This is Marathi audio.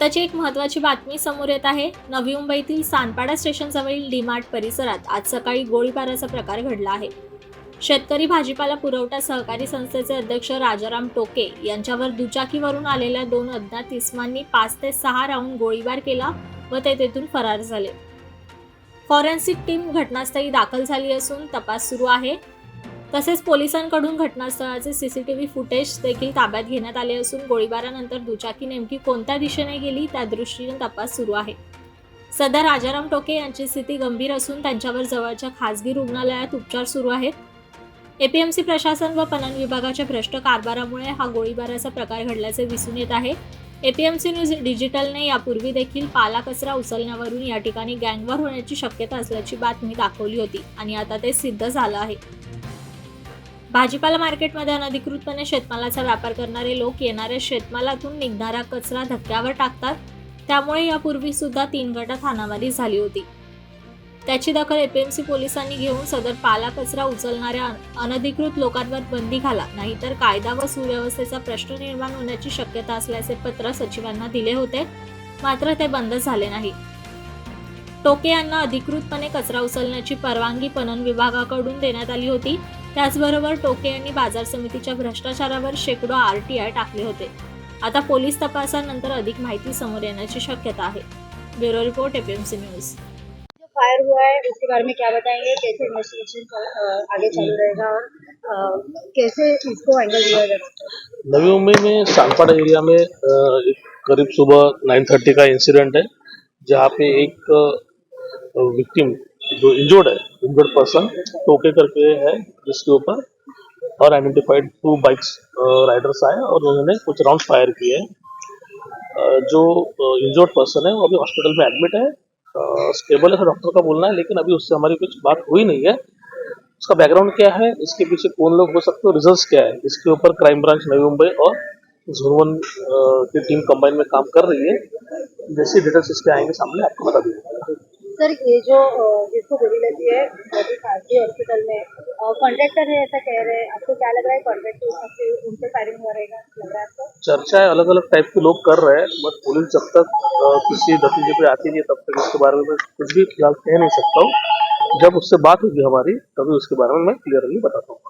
आताची एक महत्त्वाची बातमी समोर येत आहे. नवी मुंबईतील सानपाडा स्टेशनजवळील डीमार्ट परिसरात आज सकाळी गोळीबाराचा प्रकार घडला आहे. शेतकरी भाजीपाला पुरवठा सहकारी संस्थेचे अध्यक्ष राजाराम टोके यांच्यावर दुचाकीवरून आलेल्या दोन अज्ञात इस्मांनी पाच ते सहा राऊंड गोळीबार केला व ते तेथून फरार झाले. फॉरेन्सिक टीम घटनास्थळी दाखल झाली असून तपास सुरू आहे. तसेच पोलिसांकडून घटनास्थळाचे सीसीटीव्ही फुटेज देखील ताब्यात घेण्यात आले असून गोळीबारानंतर दुचाकी नेमकी कोणत्या दिशेने गेली त्या दृष्टीने तपास सुरू आहे. सध्या राजाराम टोके यांची स्थिती गंभीर असून त्यांच्यावर जवळच्या खासगी रुग्णालयात उपचार सुरू आहेत. एपीएमसी प्रशासन व पणन विभागाच्या भ्रष्ट कारभारामुळे हा गोळीबाराचा प्रकार घडल्याचे दिसून येत आहे. एपीएमसी न्यूज डिजिटलने यापूर्वी देखील पाला कचरा उचलण्यावरून या ठिकाणी गँगवार होण्याची शक्यता असल्याची बातमी दाखवली होती आणि आता ते सिद्ध झालं आहे. भाजीपाला मार्केटमध्ये अनधिकृतपणे शेतमालाचा व्यापार करणारे लोक येणाऱ्या शेतमालातून निघणारा कचरा धक्क्यावर टाकतात. त्यामुळे यापूर्वी सुद्धा तीन गटात हाणामारी झाली होती. त्याची दखल एपीएमसी पोलिसांनी घेऊन सदर पाला कचरा उचलणाऱ्या अन- अनधिकृत लोकांवर बंदी घाला. नाहीतर कायदा व सुव्यवस्थेचा प्रश्न निर्माण होण्याची शक्यता असल्याचे पत्र सचिवांना दिले होते. मात्र ते बंद झाले नाही. टोके यांना अधिकृतपणे कचरा उचलण्याची परवानगी पणन विभागाकडून देण्यात आली होती. त्याचबरोबर टोके यांनी बाजार समितीच्या भ्रष्टाचारावर शेकडो आर टी आय टाकले होते. आता पोलीस तपासानंतर अधिक माहिती समोर येण्याची शक्यता आहे. Bureau report APMC news. जो फायर हुआ है उसके बारे में क्या बताएंगे? कैसे इन्वेस्टिगेशन आगे चालू रहेगा और कैसे इसको हैंडल किया जा सकता है? नवी मुंबई में सानपाड़ा एरिया में करीब सुबह 9:30 का इंसिडेंट है जहाँ पे एक विक्टिम जो इंजर्ड है इंजर्ड पर्सन टोके करके है, जिसके ऊपर और आइडेंटिफाइड टू बाइक्स राइडर्स आए और उन्होंने कुछ राउंड फायर किए हैं। जो इंजर्ड पर्सन है, वो अभी हॉस्पिटल में एडमिट है। स्टेबल है डॉक्टर का बोलना है, लेकिन अभी उससे हमारी कुछ बात हुई नहीं है। उसका बैकग्राउंड क्या है, इसके पीछे कौन लोग हो सकते हैं रिज़ल्ट क्या है? इसके ऊपर क्राइम ब्रांच नवी मुंबई और जोन वन की टीम कंबाइन में काम कर रही है। जैसे डिटेल्स इसके आएँगे सामने, आपको बता देंगे। सर, ये जो जिसको गोली लगी है खासगी हॉस्पिटल में कॉन्ट्रैक्टर है ऐसा कह रहे हैं। आपको क्या लग रहा है कॉन्ट्रैक्टर उनसे फायरिंग हो रहेगा, लग रहा है आपको? है अलग अलग टाइप के लोग कर रहे हैं बट पुलिस जब तक किसी नतीजे पे आती नहीं है, तब तक उसके बारे में कुछ भी फ़िलहाल कह नहीं सकता हूँ। जब उससे बात होगी हमारी, तभी उसके बारे में मैं क्लियरली बताता हूँ।